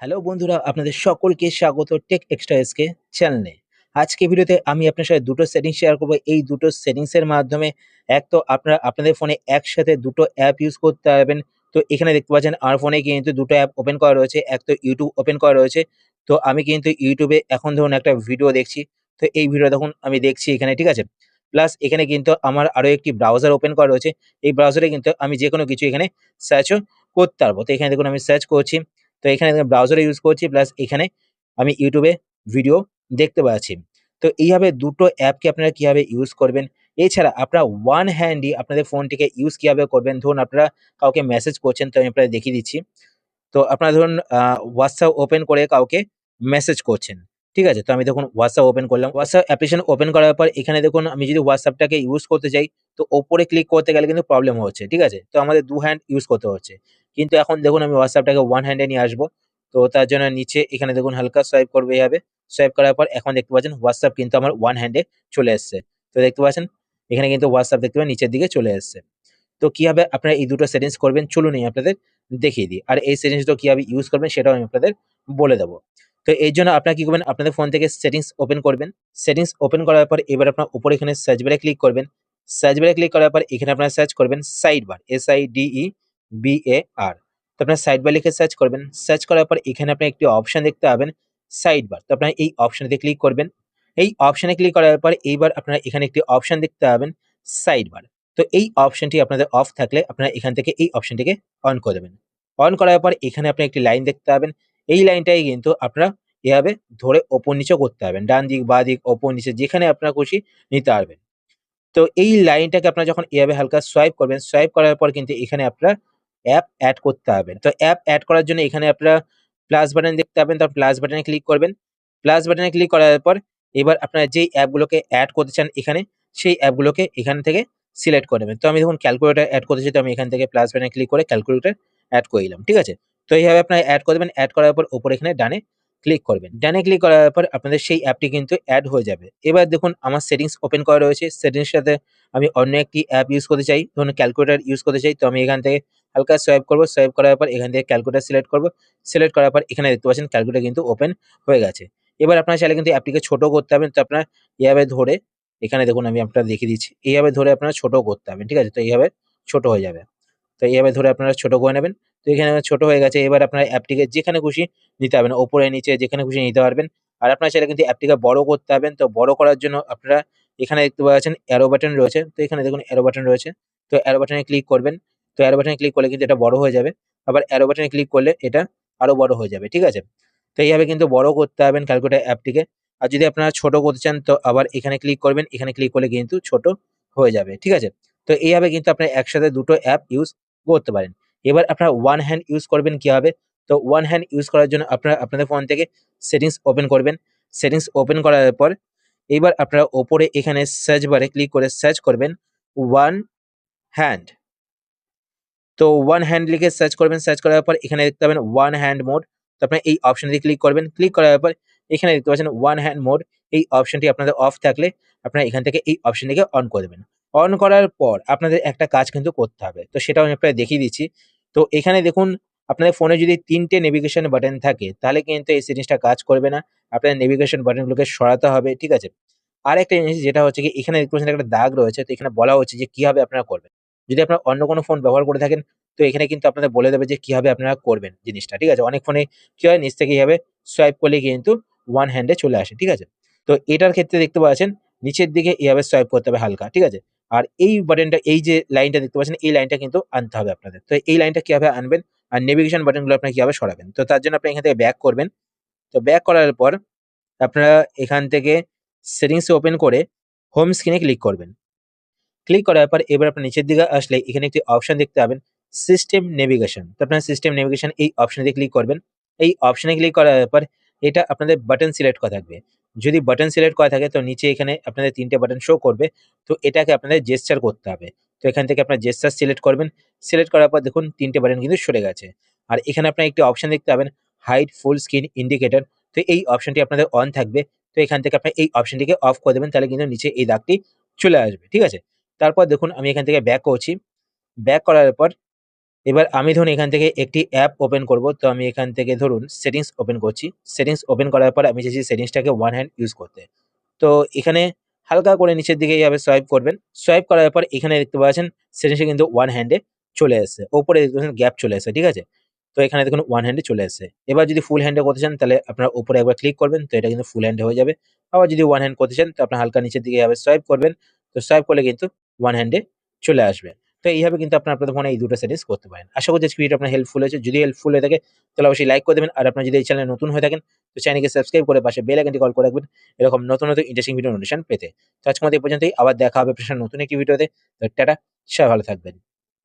Hello বন্ধুরা, আপনাদের সকলকে স্বাগত টেক এক্সট্রা এসকে চ্যানেলে আজকে ভিডিওতে আমি আপনার সাথে দুটো সেটিংস শেয়ার করব। এই দুটো সেটিংসের মাধ্যমে এক তো আপনারা, আপনাদের ফোনে একসাথে দুটো অ্যাপ ইউজ করতে পারবেন। তো এখানে দেখতে পাচ্ছেন, আমার ফোনে কিন্তু দুটো অ্যাপ ওপেন করা রয়েছে। এক তো ইউটিউব ওপেন করা রয়েছে। তো আমি কিন্তু ইউটিউবে এখন ধরুন একটা ভিডিও দেখছি। তো এই ভিডিও দেখুন, আমি দেখছি এখানে, ঠিক আছে? প্লাস এখানে কিন্তু আমার আরও একটি ব্রাউজার ওপেন করা রয়েছে। এই ব্রাউজারে কিন্তু আমি যে কোনো কিছু এখানে সার্চও করতে পারব। তো এখানে দেখুন, আমি সার্চ করছি। তো এখানে ব্রাউজারে ইউজ করছি প্লাস এখানে আমি ইউটিউবে ভিডিও দেখতে পাচ্ছি। তো এইভাবে দুটো অ্যাপকে আপনারা কীভাবে ইউজ করবেন? এছাড়া আপনারা ওয়ান হ্যান্ডই আপনাদের ফোনটিকে ইউজ কীভাবে করবেন? ধরুন আপনারা কাউকে মেসেজ করছেন, তো আমি আপনাদের দেখিয়ে দিচ্ছি। তো আপনারা ধরুন হোয়াটসঅ্যাপ ওপেন করে কাউকে মেসেজ করছেন, ঠিক আছে? তো আমি দেখুন হোয়াটসঅ্যাপ ওপেন করলাম। হোয়াটসঅ্যাপ অ্যাপ্লিকেশন ওপেন করার পর এখানে দেখুন, আমি যদি হোয়াটসঅ্যাপটাকে ইউজ করতে চাই তো ওপরে ক্লিক করতে গেলে কিন্তু প্রবলেম হচ্ছে, ঠিক আছে? তো আমাদের দু হ্যান্ড ইউজ করতে হচ্ছে। কিন্তু এখন দেখুন আমি হোয়াটসঅ্যাপটাকে ওয়ান হ্যান্ডে নিয়ে আসব। তো তার জন্য নিচে এখানে দেখুন হালকা সোয়াইপ করবে এইভাবে। সোয়াইপ করার পর এখন দেখতে পাচ্ছেন হোয়াটসঅ্যাপ কিন্তু আমার ওয়ান হ্যান্ডে চলে এসছে। তো দেখতে পাচ্ছেন, এখানে কিন্তু হোয়াটসঅ্যাপ দেখতে পাবেন নিচের দিকে চলে এসছে। তো কীভাবে আপনারা এই দুটো সেটিংস করবেন চলুন এই আপনাদের দেখিয়ে দিই। আর এই সেটিংসটা কীভাবে ইউজ করবেন সেটাও আমি আপনাদের বলে দেবো। তো এই জন্য আপনারা কি করবেন, আপনাদের ফোন থেকে সেটিংস ওপেন করবেন। সেটিংস ওপেন করার পর এবার আপনার উপরে এখানে সার্চ বারে ক্লিক করবেন। সার্চ বারে ক্লিক করার পর এখানে আপনারা সার্চ করবেন side bar S I D E B A R তো আপনার সাইড বার লিখে সার্চ করবেন। সার্চ করার পর এখানে আপনার একটি অপশন দেখতে পাবেন সাইড বার তো আপনারা এই অপশনটিতে ক্লিক করবেন। এই অপশনে ক্লিক করার পর এইবার আপনারা এখানে একটি অপশন দেখতে পাবেন সাইড বার তো এই অপশনটি আপনাদের অফ থাকলে আপনারা এখান থেকে এই অপশনটিকে অন করে দেবেন। অন করার পর এখানে আপনি একটি লাইন দেখতে পাবেন। এই লাইনটাই কিন্তু আপনারা এভাবে ধরে ওপর নিচে করতে পারবেন। ডান দিক, বা দিক, ওপর নিচে যেখানে আপনার খুশি নিতে পারবেন। তো এই লাইনটাকে আপনারা যখন এভাবে হালকা সোয়াইপ করবেন সোয়াইপ করার পর কিন্তু এখানে আপনারা অ্যাপ অ্যাড করতে হবে তো অ্যাপ অ্যাড করার জন্য এখানে আপনারা প্লাস বাটন দেখতে পাবেন তারপর প্লাস বাটনে ক্লিক করবেন। প্লাস বাটনে ক্লিক করার পর এবার আপনারা যেই অ্যাপগুলোকে অ্যাড করতে চান এখানে, সেই অ্যাপগুলোকে এখান থেকে সিলেক্ট করে নেবেন। তো আমি দেখুন ক্যালকুলেটার অ্যাড করতে চাই তো আমি এখান থেকে প্লাস বাটনে ক্লিক করে ক্যালকুলেটার অ্যাড করে দিলাম ঠিক আছে? তো এইভাবে আপনারা অ্যাড করে দেবেন অ্যাড করার পর উপরে এখানে ডানে ক্লিক করবেন। ডানে ক্লিক করার পর আপনাদের সেই অ্যাপটি কিন্তু অ্যাড হয়ে যাবে। এবার দেখুন আমার সেটিংস ওপেন করা রয়েছে। সেটিংস সাথে আমি অন্য একটি অ্যাপ ইউজ করতে চাই। ধরুন ক্যালকুলেটার ইউজ করতে চাই। তো আমি এখান থেকে হালকা সোয়াইপ করব। সোয়াইপ করার পর এখান থেকে ক্যালকুলেটার সিলেক্ট করব। সিলেক্ট করার পর এখানে দেখতে পাচ্ছেন ক্যালকুলেটার কিন্তু ওপেন হয়ে গেছে। এবার আপনার চাইলে কিন্তু অ্যাপটিকে ছোট করতে হবেন তো আপনার এভাবে ধরে এখানে দেখুন আমি আপনারা দেখিয়ে দিচ্ছি। এইভাবে ধরে আপনারা ছোট করতে হবেন ঠিক আছে? তো এইভাবে ছোট হয়ে যাবে। তো এইভাবে ধরে আপনারা ছোট করে নেবেন। তো এখানে ছোট হয়ে গেছে, এবার আপনার অ্যাপটিকে যেখানে খুশি নিতে পারবেন। ওপরে, নিচে যেখানে খুশি নিতে পারবেন। আর আপনার চাইলে কিন্তু অ্যাপটিকে বড় করতে হবেন তো বড় করার জন্য আপনারা এখানে দেখতে পাচ্ছেন অ্যারো বাটন রয়েছে। তো এখানে দেখুন অ্যারো বাটন রয়েছে। তো অ্যারো বাটনে ক্লিক করবেন। তো অ্যারো বাটনে ক্লিক করলে কিন্তু এটা বড় হয়ে যাবে। আবার অ্যারো বাটনে ক্লিক করলে এটা আরও বড় হয়ে যাবে, ঠিক আছে? তো এইভাবে কিন্তু বড় করতে হবেন ক্যালকুলেটার অ্যাপটিকে। আর যদি আপনারা ছোট করতে চান, তো আবার এখানে ক্লিক করবেন। এখানে ক্লিক করলে কিন্তু ছোট হয়ে যাবে, ঠিক আছে? তো এইভাবে কিন্তু আপনারা একসাথে দুটো অ্যাপ ইউজ করতে পারেন। এবার আপনারা ওয়ান হ্যান্ড ইউজ করবেন কীভাবে? তো ওয়ান হ্যান্ড ইউজ করার জন্য আপনারা আপনাদের ফোন থেকে সেটিংস ওপেন করবেন। সেটিংস ওপেন করার পর এবার আপনারা ওপরে এখানে সার্চ বারে ক্লিক করে সার্চ করবেন ওয়ান হ্যান্ড তো ওয়ান হ্যান্ড লিখে সার্চ করবেন। সার্চ করার পর এখানে দেখতে পাবেন ওয়ান হ্যান্ড মোড তো আপনার এই অপশনটি ক্লিক করবেন। ক্লিক করার পর এখানে দেখতে পাচ্ছেন ওয়ান হ্যান্ড মোড এই অপশনটি আপনাদের অফ থাকলে আপনারা এখান থেকে এই অপশনটিকে অন করে দেবেন। অন করার পর আপনাদের একটা কাজ কিন্তু করতে হবে। তো সেটাও আমি আপনাদের দেখিয়ে দিচ্ছি। তো এখানে দেখুন, আপনাদের ফোনে যদি তিনটে নেভিগেশন বাটন থাকে, তাহলে কিন্তু এই জিনিসটা কাজ করবে না। আপনাদের নেভিগেশন বাটনগুলোকে সরাতে হবে, ঠিক আছে? আর একটা জিনিস যেটা হচ্ছে কি, এখানে দেখতে পাচ্ছেন একটা দাগ রয়েছে, তো এখানে বলা হচ্ছে যে কীভাবে আপনারা করবেন। যদি আপনারা অন্য কোনো ফোন ব্যবহার করে থাকেন, তো এখানে কিন্তু আপনাদের বলে দেবে যে কীভাবে আপনারা করবেন জিনিসটা, ঠিক আছে? অনেক ফোনে কি হয়, নিচ থেকে এইভাবে সোয়াইপ করলে কিন্তু ওয়ান হ্যান্ডে চলে আসে, ঠিক আছে? তো এটার ক্ষেত্রে দেখতে পাচ্ছেন নিচের দিকে এইভাবে সোয়াইপ করতে হবে হালকা, ঠিক আছে? আর এই বাটনটা এই যে লাইনটা দেখতে পাচ্ছেন, এই লাইনটা কিন্তু আনতে হবে আপনাদের। তো এই লাইনটা কীভাবে আনবেন? আর নেভিগেশন বাটনগুলো আপনারা কীভাবে সরাবেন? তো তার জন্য আপনি এখান থেকে ব্যাক করবেন। তো ব্যাক করার পর আপনারা এখান থেকে সেটিংস ওপেন করে হোম স্ক্রিনে ক্লিক করবেন। ক্লিক করার পর এবার আপনার নিচের দিকে আসলে এখানে একটি অপশন দেখতে পাবেন সিস্টেম নেভিগেশন তো আপনার সিস্টেম নেভিগেশন এই অপশনে ক্লিক করবেন। এই অপশানে ক্লিক করার পর এটা আপনাদের বাটন সিলেক্ট করা থাকবে। যদি বাটন সিলেক্ট করা থাকে, তো নিচে এখানে আপনাদের তিনটে বাটন শো করবে। তো এটাকে আপনাদের জেস্টার করতে হবে। তো এখান থেকে আপনার জেস্টার সিলেক্ট করবেন। সিলেক্ট করার পর দেখুন, তিনটে বাটন কিন্তু সরে গেছে। আর এখানে আপনার একটি অপশন দেখতে পাবেন হাইট ফুল স্ক্রিন ইন্ডিকেটর তো এই অপশনটি আপনাদের অন থাকবে। তো এখান থেকে আপনি এই অপশনটিকে অফ করে দেবেন, তাহলে কিন্তু নিচে এই দাগটি চলে আসবে। ঠিক আছে? তারপর দেখুন, আমি এখান থেকে ব্যাক করছি। ব্যাক করার পর এবার আমি ধরুন এখান থেকে একটি অ্যাপ ওপেন করব। তো আমি এখান থেকে ধরুন সেটিংস ওপেন করছি। সেটিংস ওপেন করার পর আমি চাইছি সেটিংসটাকে ওয়ান হ্যান্ড ইউজ করতে। তো এখানে হালকা করে নিচের দিকে এইভাবে সোয়াইপ করবেন। সোয়াইপ করার পর এখানে দেখতে পাচ্ছেন সেটিংসে কিন্তু ওয়ান হ্যান্ডে চলে এসেছে। ওপরে দেখতে পাচ্ছেন গ্যাপ চলে এসেছে, ঠিক আছে? তো এখানে দেখুন ওয়ান হ্যান্ডে চলে এসেছে। এবার যদি ফুল হ্যান্ডে করতে চান তাহলে আপনার উপরে একবার ক্লিক করবেন, তো এটা কিন্তু ফুল হ্যান্ডে হয়ে যাবে। আবার যদি ওয়ান হ্যান্ড করতে চান তো আপনার হালকা নিচের দিকে এভাবে সোয়াইপ করবেন। তো সোয়াইপ করলে কিন্তু ওয়ান হ্যান্ডে চলে আসবে। এইভাবে কিন্তু আপনার আপনাদের ফোনে এই দুটো সেটিংস করতে পারেন। আশা করছি ভিডিও আপনার হেল্পফুল হয়েছে। যদি হেল্পফুল হয়ে থাকে, তাহলে অবশ্যই লাইক করে দেবেন। আর আপনার যদি এই চ্যানেলে নতুন হয়ে থাকেন, তো চ্যানেলকে সাবস্ক্রাইব করে পাশে বেল আইকনটি কল করে রাখবেন। এরকম নতুন নতুন ইন্টারেস্টিং ভিডিও নোটিফিকেশন পেতে। তো আজকে মতো এই পর্যন্তই। আবার দেখা হবে প্রশ্ন নতুন একটি ভিডিওতে তো টাটা, সবাই ভালো থাকবেন।